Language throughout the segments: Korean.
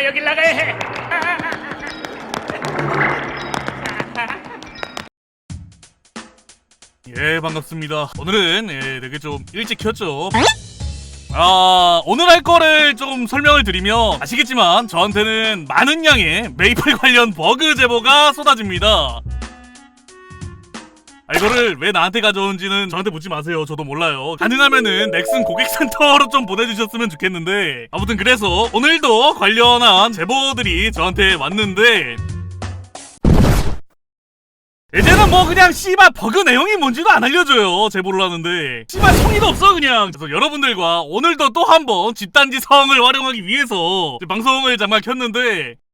아 여길 나가야 해. 예 반갑습니다. 오늘은 예, 되게 좀 일찍 켰죠? 아 오늘 할 거를 좀 설명을 드리면 아시겠지만 저한테는 많은 양의 메이플 관련 버그 제보가 쏟아집니다 아, 이거를 왜 나한테 가져온지는 저한테 묻지 마세요. 저도 몰라요. 가능하면은 넥슨 고객센터로 좀 보내주셨으면 좋겠는데. 아무튼 그래서 오늘도 관련한 제보들이 저한테 왔는데. 이제는 뭐 그냥 씨발 버그 내용이 뭔지도 안 알려줘요. 제보를 하는데. 씨발 성의도 없어 그냥. 그래서 여러분들과 오늘도 또 한번 집단지 성을 활용하기 위해서 방송을 잠깐 켰는데. 아,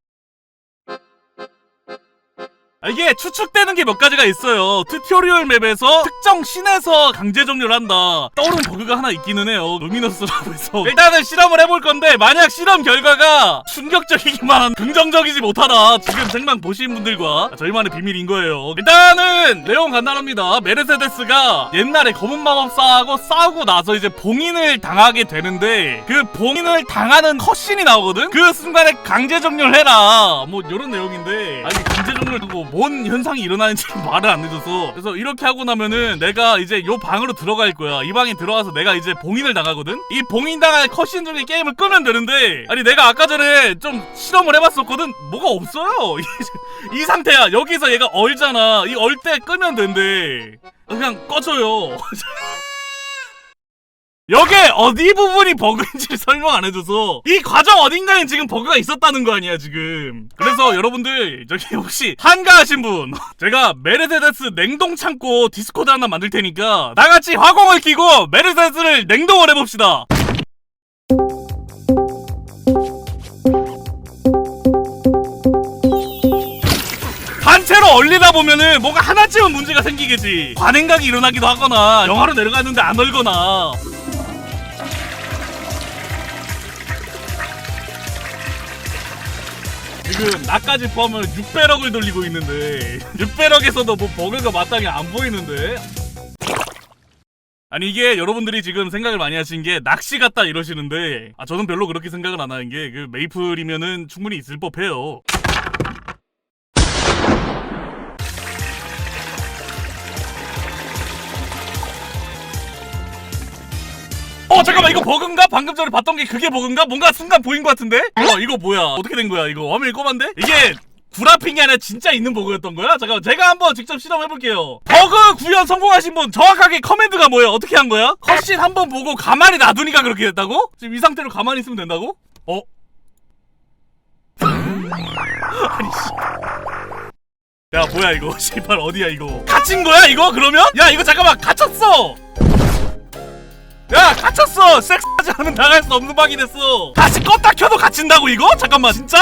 이게 추측되는 게 몇 가지가 있어요. 튜토리얼 맵에서 특정 신에서 강제 종료를 한다. 떠오른 버그가 하나 있기는 해요. 루미너스라고 해서. 일단은 실험을 해볼 건데, 만약 실험 결과가 충격적이기만 긍정적이지 못하다. 지금 생방 보신 분들과 저희만의 비밀인 거예요. 일단은 내용 간단합니다. 메르세데스가 옛날에 검은 마법사하고 싸우고 나서 이제 봉인을 당하게 되는데, 그 봉인을 당하는 컷신이 나오거든? 그 순간에 강제 종료를 해라. 뭐, 이런 내용인데, 아니, 강제 종료를 두고 뭔 현상이 일어나는지 말을 안 해줘서. 그래서 이렇게 하고 나면은 내가 이제 요 방으로 들어갈 거야. 이 방에 들어가서 내가 이제 봉인을 당하거든? 이 봉인 당할 컷신 중에 게임을 끄면 되는데. 아니 내가 아까 전에 좀 실험을 해봤었거든? 뭐가 없어요. 이, 이 상태야. 여기서 얘가 얼잖아. 이 얼 때 끄면 된대. 그냥 꺼져요 여기 어디 부분이 버그인지를 설명 안 해줘서 이 과정 어딘가에 지금 버그가 있었다는 거 아니야 지금. 그래서 여러분들 저기 혹시 한가하신 분 제가 메르세데스 냉동 창고 디스코드 하나 만들 테니까 나같이 화공을 끼고 메르세데스를 냉동을 해봅시다. 단체로 얼리다 보면은 뭔가 하나쯤은 문제가 생기겠지. 관행각이 일어나기도 하거나 영하로 내려갔는데 안 얼거나 지금 나까지 포함하면 6배럭을 돌리고 있는데 6배럭에서도 뭐 버그가 마땅히 안 보이는데. 아니 이게 여러분들이 지금 생각을 많이 하신 게 낚시 같다 이러시는데 아 저는 별로 그렇게 생각을 안 하는 게 그 메이플이면은 충분히 있을 법해요 어 잠깐만 이거 버그인가? 방금 전에 봤던 게 그게 버그인가? 뭔가 순간 보인 것 같은데? 어 이거 뭐야 어떻게 된 거야 이거 화면이 꼬만데? 이게 구라핑이 아니라 진짜 있는 버그였던 거야? 잠깐만 제가 한번 직접 실험해볼게요 버그 구현 성공하신 분 정확하게 커맨드가 뭐예요? 어떻게 한 거야? 컷신 한번 보고 가만히 놔두니까 그렇게 됐다고? 지금 이 상태로 가만히 있으면 된다고? 어? 아니 씨. 야 뭐야 이거 씨발 어디야 이거 갇힌 거야 이거 그러면? 야 이거 잠깐만 갇혔어 야 섹스하지 않으면 나갈 수 없는 방이 됐어 다시 껐다 켜도 갇힌다고 이거? 잠깐만 진짜?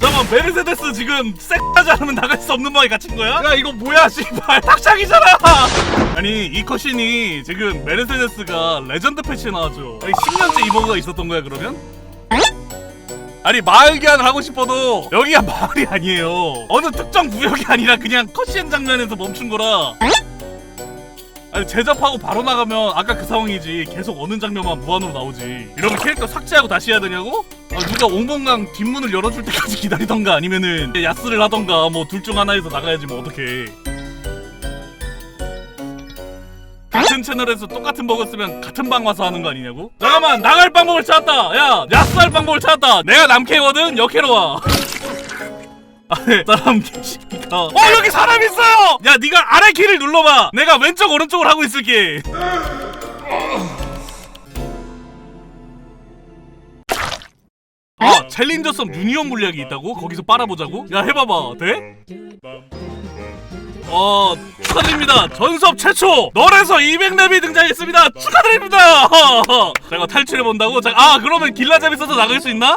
잠깐만 메르세데스 지금 섹스하지 않으면 나갈 수 없는 방에 갇힌 거야? 야 이거 뭐야 씨발 탁착이잖아 아니 이 컷신이 지금 메르세데스가 레전드 패치에 나왔죠 아니 10년째 이 버그가 있었던 거야 그러면? 아니 마을 기한을 하고 싶어도 여기가 마을이 아니에요 어느 특정 구역이 아니라 그냥 컷신 장면에서 멈춘 거라 아니 제접하고 바로 나가면 아까 그 상황이지. 계속 어느 장면만 무한으로 나오지. 이러면 캐릭터 삭제하고 다시 해야 되냐고? 아, 누가 옹봉강 뒷문을 열어줄 때까지 기다리던가 아니면은 야스를 하던가 뭐 둘 중 하나에서 나가야지 뭐 어떡해. 같은 채널에서 똑같은 쓰면 같은 방 와서 하는 거 아니냐고? 잠깐만 나갈 방법을 찾았다! 야 야스할 방법을 찾았다! 내가 남캐거든? 여캐로 와 아네 사람 계십니까 어 여기 사람 있어요 야 네가 아래 키를 눌러봐 내가 왼쪽 오른쪽을 하고 있을게 아 챌린저 썸 유니온 물약이 있다고? 거기서 빨아보자고? 야 해봐봐 돼? 어 축하드립니다 전섭 최초 널에서 200렙이 등장했습니다 축하드립니다 제가 탈출해본다고? 자, 아 그러면 길라잡이 써서 나갈 수 있나?